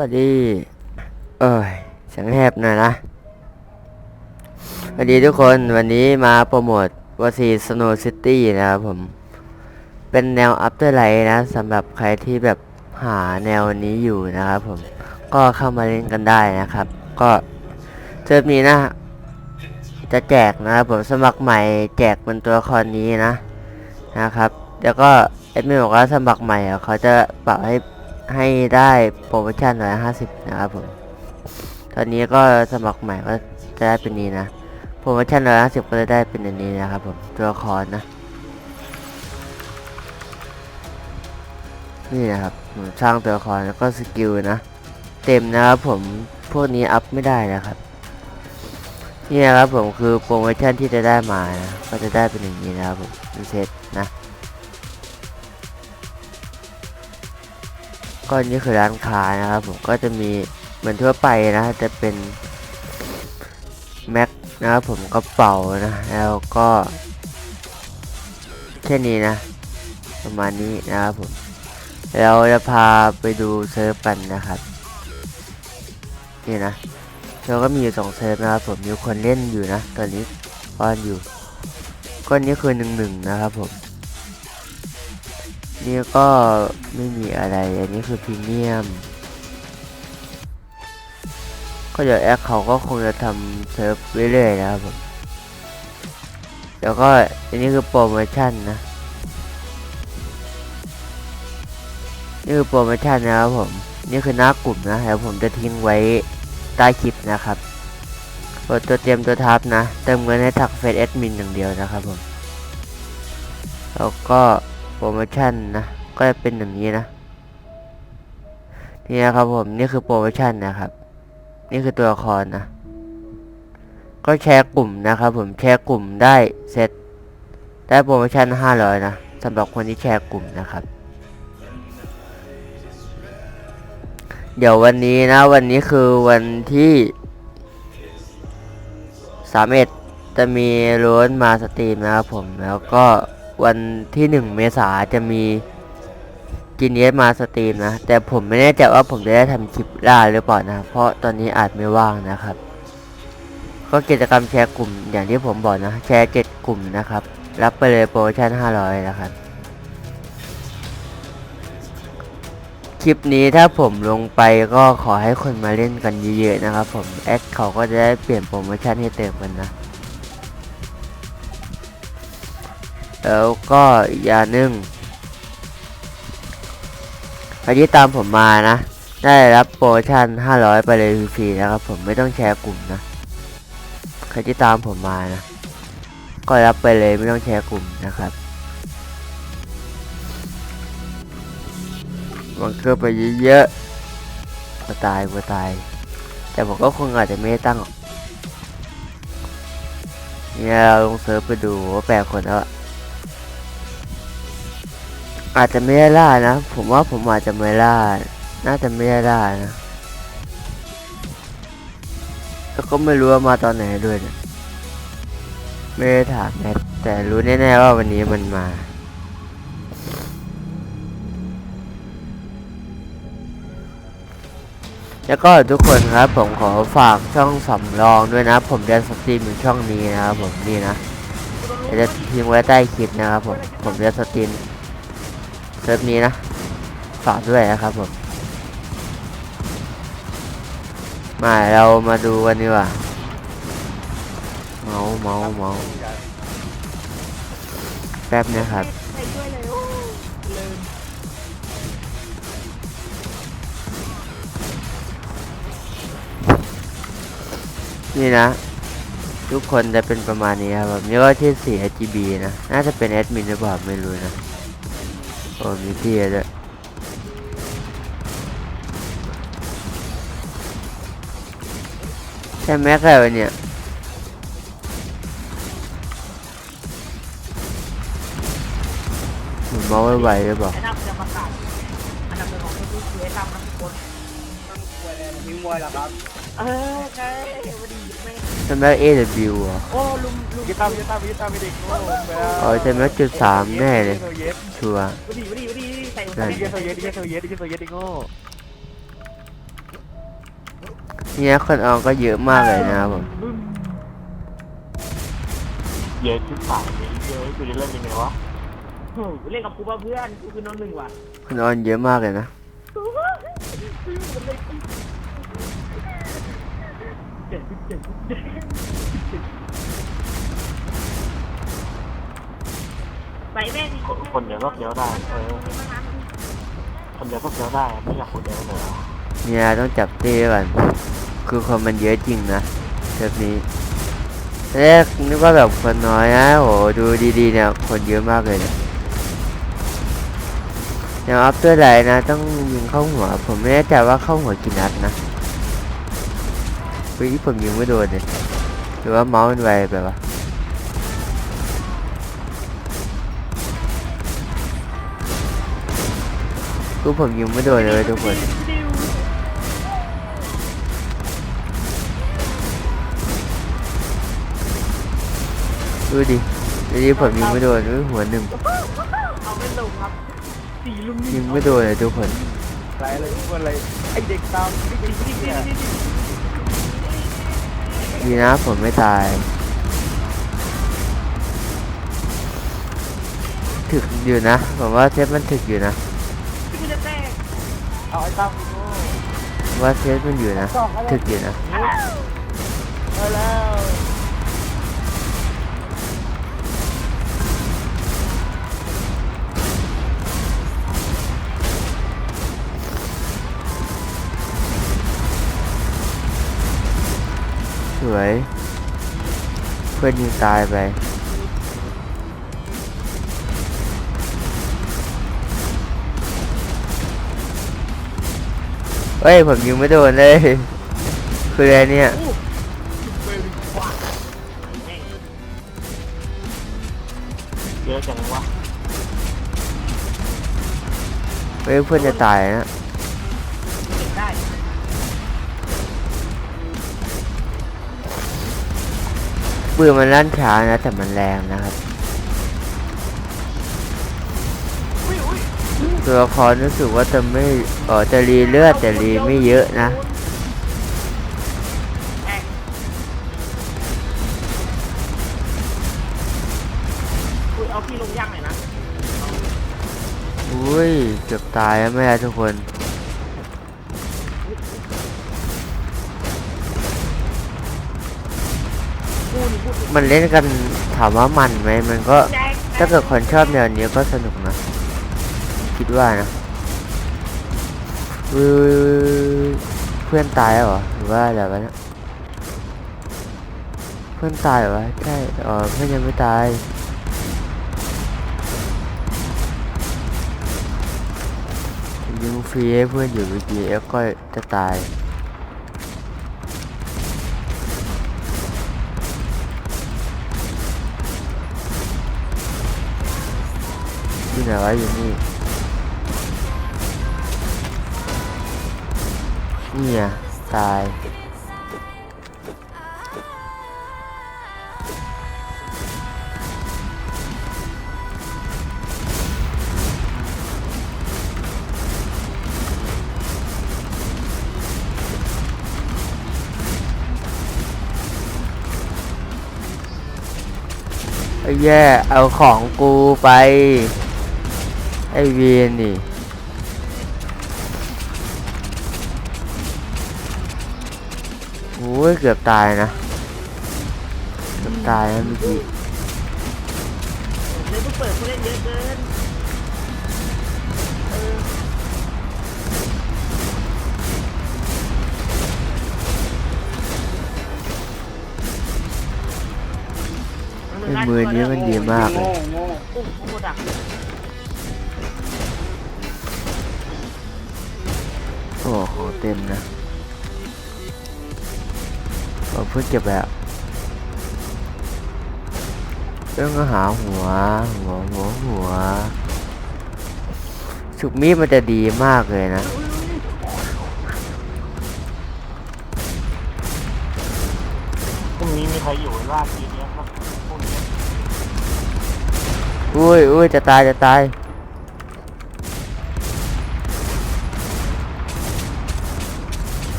วัสดี เอ้ยเสียงแหบหน่อยนะสวัสดีทุกคนวันนี้มาโปรโมทวอซีสโนซิตี้นะครับผม เป็นแนวอั t เ r อร์ไลท์นะสำหรับใครที่แบบหาแนวนี้อยู่นะครับผม ก็เข้ามาเล่นกันได้นะครับ ก็เทอมนี้นะ จะแจกนะครับผมสมัครใหม่แจกเป็นตัวครนี้นะนะครับ แล้วก็เอ็ดมินบอกว่าสมัครใหม่เขาจะปรับให้ ให้ได้โปรโมชั่นร้อยห้าสิบนะครับผม ตอนนี้ก็สมัครใหม่ก็จะได้เป็นนี้นะ โปรโมชั่นร้อยห้าสิบก็จะได้เป็นอันนี้นะครับผม ตัวละครนะ นี่นะครับผมสร้างตัวละครแล้วก็สกิลนะ เต็มนะครับผม พวกนี้อัพไม่ได้นะครับ นี่นะครับผมคือโปรโมชั่นที่จะได้มานะ ก็จะได้เป็นอย่างนี้นะครับผมเป็นเซตนะ ก็นี่คือร้านค้านะครับ ผมก็จะมีเหมือนทั่วไปนะจะเป็นแม็กนะครับผมกระเป๋านะแล้วก็แค่นี้นะ ประมาณนี้นะครับผมเราจะพาไปดูเซิร์ฟกันนะครับ นี่นะเราก็มีอยู่สองเซิร์ฟนะครับผมมีคนเล่นอยู่นะ ตอนนี้ออนอยู่ก็นี้คือหนึ่งหนึ่งนะครับผม นี่ก็ไม่มีอะไร อันนี้คือพรีเมียม ก็เดี๋ยวแอคเขาก็คงจะทำเซิร์ฟเรื่อยๆนะครับผม แล้วก็อันนี้คือโปรโมชั่นนะนี่คือโปรโมชั่นนะครับผม นี่คือหน้ากลุ่มนะแล้วผมจะทิ้งไว้ใต้คลิปนะครับกดตัวเตรียมตัวทับนะ เติมเงินให้ทักเฟซแอดมินอย่างเดียวนะครับผม แล้วก็ รโมชั่นนะ ก็จะเป็นอย่างนี้นะ นี่นะครับผม นี่คือโปรโมชั่นนะครับ นี่คือตัวละครนะ ก็แชร์กลุ่มนะครับผม แชร์กลุ่มได้เซตได้โปรโมชั่น500นะสำหรับคนที่แชร์กลุ่มนะครับ เดี๋ยววันนี้นะ วันนี้คือวันที่สามเอ็ดจะมีโรนมาสตรีมนะครับผม แล้วก็ วันที่หนึ่งเมษาจะมีจีเนียมาสตรีมนะ แต่ผมไม่แน่ใจว่าผมจะได้ทำคลิปล่าหรือเปล่านะ เพราะตอนนี้อาจไม่ว่างนะครับ ก็กิจกรรมแชร์กลุ่มอย่างที่ผมบอกนะ แชร์เจ็ดกลุ่มนะครับ รับไปเลยโปรโมชั่น 500 นะครับ คลิปนี้ถ้าผมลงไปก็ขอให้คนมาเล่นกันเยอะๆนะครับผม แอดเขาก็จะได้เปลี่ยนโปรโมชั่นให้เต็มกันนะ แล้วก็อีกอย่างหนึ่งใครที่ตามผมมานะ ได้รับโปรโมชั่น 500 ไปเลยฟรีนะครับ ผมไม่ต้องแชร์กลุ่มนะใครที่ตามผมมานะ ก็รับไปเลยไม่ต้องแชร์กลุ่มนะครับมันเกินไปเยอะๆก็ตายก็ตาย แต่ผมก็คงอาจจะไม่ได้ตั้งหรอกเนี่ยเราลงเซิร์ฟไปดูว่าแปลคนแล้วอะ อาจจะไม่ได้ล่านะ ผมว่าผมอาจจะไม่ล่า น่าจะไม่ได้ล่านะ แล้วก็ไม่รู้ว่ามาตอนไหนด้วยเนี่ยไม่ได้ถามแอดแต่รู้แน่ๆว่าวันนี้มันมาแล้วก็ทุกคนครับผมขอฝากช่องสำรองด้วยนะ ผมจะสตรีมอยู่ช่องนี้นะครับผมนี่นะจะทิ้งไว้ใต้คลิปนะครับผมผมจะสตรีม เซิร์ฟนี้นะฝากด้วยนะครับผมมาเรามาดูกันดีกว่าเมาส์เมาส์เมาส์แป๊บนะครับนี่นะ ทุกคนจะเป็นประมาณนี้ครับผมนี่ก็ที่ 4 RGB นะ น่าจะเป็นแอดมินหรือเปล่าไม่รู้นะ อ้มีพี่ด้วยใช่แม็กอะไรวะเนี่ยหมุนเมาส์ไวๆหรือเปล่าแนะนำจะประกาศอันดับหนึ่งของทุกๆคือแนะนำนะทุกคนมีมวยเหรอครับ เออใช่วันดี แม่งใช่แม็ก AW เหรอ โอ้ลุมลุมยิตามยิตามยิตามไม่เด็กโง่ไปแล้วอ๋อใช่แม็กจุดสามแน่เลยโซเยสชัวร์วันดีวันดีวันดีใส่นั่น ดิเกโซเยสดิเกโซเยสดิเกโซเยสดิโง่เนี่ยคนออนก็เยอะมากเลยนะครับผม บึ้มเยอะที่สายเลยเยอะกูจะเล่นยังไงวะโอ้โหเล่นกับกูป่ะเพื่อนกูคือน้องหนึ่งว่ะคนออนเยอะมากเลยนะเจ็ดสิบเจ็ดสิบเจ็ดไปแม่งดิคนเดียวก็เดียวได้เออคนเดียวก็เดียวได้ไม่อยากคนเดียวเลยเนี่ยต้องจับตีก่อนคือคนมันเยอะจริงนะเทปนี้แรกนึกว่าแบบคนน้อยนะโหดูดีๆเนี่ยคนเยอะมากเลยเนี่ยอย่างอัพตัวไหนนะ ต้องยิงเข้าหัว ผมไม่แน่ใจว่าเข้าหัวกี่นัดนะ เฮ้ยผมยิงไม่โดนเลยหรือว่าเมาส์มันไวไปวะคือผมยิงไม่โดนเลยทุกคนดูดิดูดิผมยิงไม่โดนด้วยหัวหนึ่งเอาไม่ลงครับสี่ลุมยิงไม่โดนเลยทุกคนไรอะไรทุกคนเลยไอเด็กตามไอเด็กนี่เนี่ย ดีนะผมไม่ตาย ถึกอยู่นะ ผมว่าเซฟมันถึกอยู่นะ ที่กูจะแตกเอาไอ้ตั้มกูผมว่าเซฟมันอยู่นะ ถึกอยู่นะได้แล้ว วย เพื่อนยิงตายไปเฮ้ยผมยิงไม่โดนเลย คืออะไรเนี่ย เยอะจังวะเฮ้ยเพื่อนจะตายนะ ปืนมันลั่นช้านะแต่มันแรงนะครับตัวละครรู้สึกว่าจะไม่เออจะรีเลือดแต่รีไม่เยอะนะกูเอาพี่ลงย่างหน่อยนะ อุ้ยเกือบตายแล้วแม่ทุกคน มันเล่นกันถามว่ามันไหมมันก็แจ็คถ้าเกิดคนชอบแนวนี้ก็สนุกนะ คิดว่านะอุ้ยเพื่อนตายแล้วเหรอหรือว่าอะไรวะเนี่ยเพื่อนตายเหรอวะใช่อ๋อเพื่อนยังไม่ตายยิงฟรีให้เพื่อนอยู่เมื่อกี้แล้วก็จะตาย ไหนวะอยู่นี่เนี่อะตายแย่เอาของกูไป ไอเวียนนี่โอ้ยเกือบตายนะ เกือบตายนะเมื่อกี้เลยกูเปิดกูเล่นเยอะเกินเออไอ้มือนี้มันดีมากเลยโง่โง่อุ้มโคดัก โอ้ของเต็มนะเอาเพื่อนเก็บแล้วต้องหาหัว หัวหัวหัวสุกมีดมันจะดีมากเลยนะพรุ่งนี้มีใครอยู่ล่าทีเนี้ยครับพรุ่งนี้อุ้ยอุ้ยจะตายจะตาย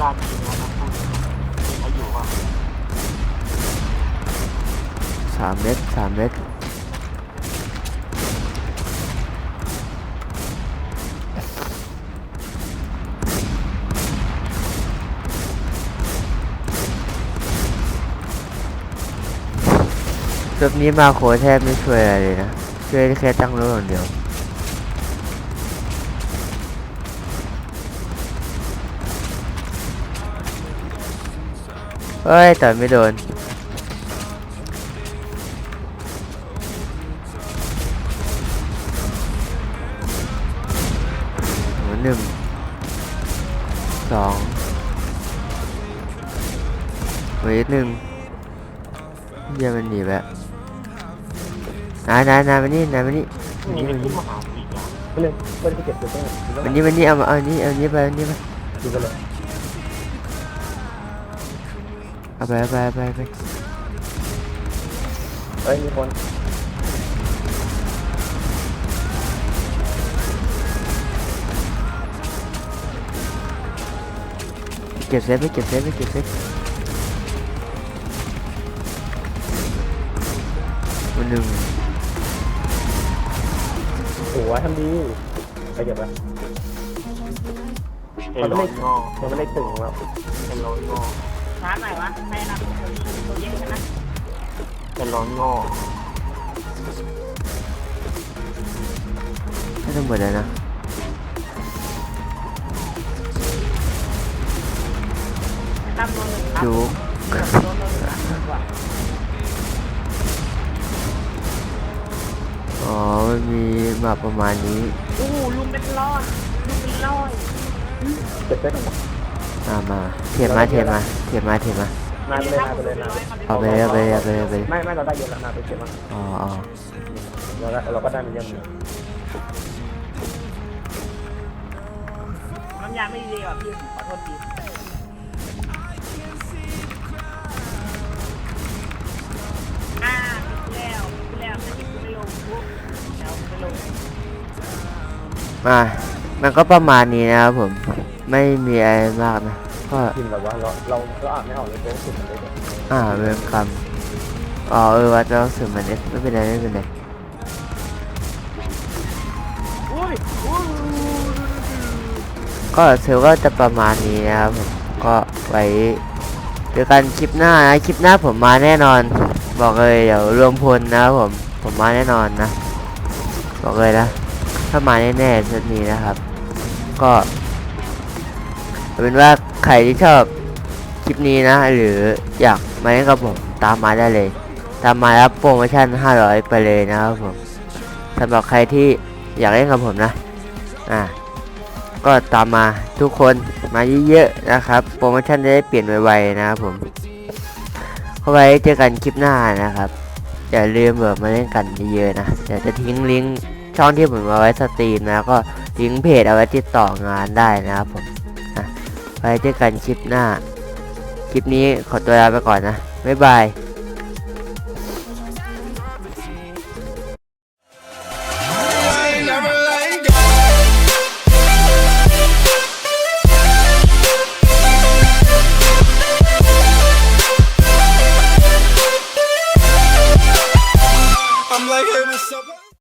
ญาติจริงนะทั้ที่เขาอยู่ว่าสามเมตรสามเมตดร์บนี้มาโคแทบไม่ช่วยอะไรเลยนะช่วยแค่ตั้งรถอย่างเดียว เฮ้ยแต่ไม่โดนหนึ่งสองหัวอีกหนึ่งเยี่ยมันหนีแล้วนายนายนายมานี่นายมานี่นี่เป็นที่มหาวิทยาลัยไม่เลยไม่ได้เก็บตัวเองวันนี้วันนี้เอามาเอานี้เอานี้ไปเอาอันนี้ไปดูกันเลย เอาไปเอาไปเอาไปเอาไปเฮ้ยมีคนเก็บเซฟไปเก็บเซฟไปเก็บเซฟวันหนึ่งโอ้ยทำดีไปเก็บไปเอลอยงอยังไม่ได้ตึงแล้วเอลอยงอ ช้าหน่อยวะใครนำตัวตัวเยอะใช่ไหมเอลอยงอให้ทั้งหมดเลยนะนำตัวหนึ่งครับจุกตัวหนึ่งนะดีกว่าอ๋อมันมีมาประมาณนี้โอ้โหลุงเป็นร้อยลุงเป็นร้อยเก็บได้กัน มามาเทียบมาเทียบมาเทียบมาเทียบมานายไปเลยนายไปเลยนายเอาไปเลยเอาไปเลยเอาไปเลยเอาไปเลยไม่ไม่เราได้เยอะแล้วนายไปเก็บมาอ๋ออ๋อเราได้เราก็ได้มาเยอะเหมือนกันน้ำยาไม่ดีว่ะพี่ขอโทษทีอ่าติดแล้วติดแล้วไม่ติดไม่ลงแล้วไม่ลง มา มันก็ประมาณนี้นะครับผม ไม่มีอะไรมากนะก็กินแบบว่าเราเราเราอ่านไม่ออกเลยโค้งสุดเลยอ่าเวรกรรมอ๋อเออว่าจะเอาสื่อมันเอฟไม่เป็นไรไม่เป็นไรอุ้ยอุ้ยก็เซลก็จะประมาณนี้นะครับผมก็ไว้เจอกันคลิปหน้านะคลิปหน้าผมมาแน่นอน บอกเลยเดี๋ยวรวมพลนะครับผมผมมาแน่นอนนะ บอกเลยนะถ้ามาแน่ๆชุดนี้นะครับ ก็ เป็นว่าใครที่ชอบคลิปนี้นะ หรืออยากมาเล่นกับผมตามมาได้เลย ตามมารับโปรโมชั่น 500 ไปเลยนะครับผมสำหรับใครที่อยากเล่นกับผมนะ อ่า ก็ตามมาทุกคนมาเยอะๆนะครับ โปรโมชั่นจะได้เปลี่ยนไวๆนะครับผมเข้าไว้เจอกันคลิปหน้านะครับ อย่าลืมแบบมาเล่นกันเยอะๆนะเดี๋ยวจะทิ้งลิงก์ช่องที่ผมเอาไว้สตรีมนะก็ลิงก์เพจเอาไว้ติดต่องานได้นะครับผม ไว้เจอกันคลิปหน้า คลิปนี้ขอตัวลาไปก่อนนะ บ๊ายบาย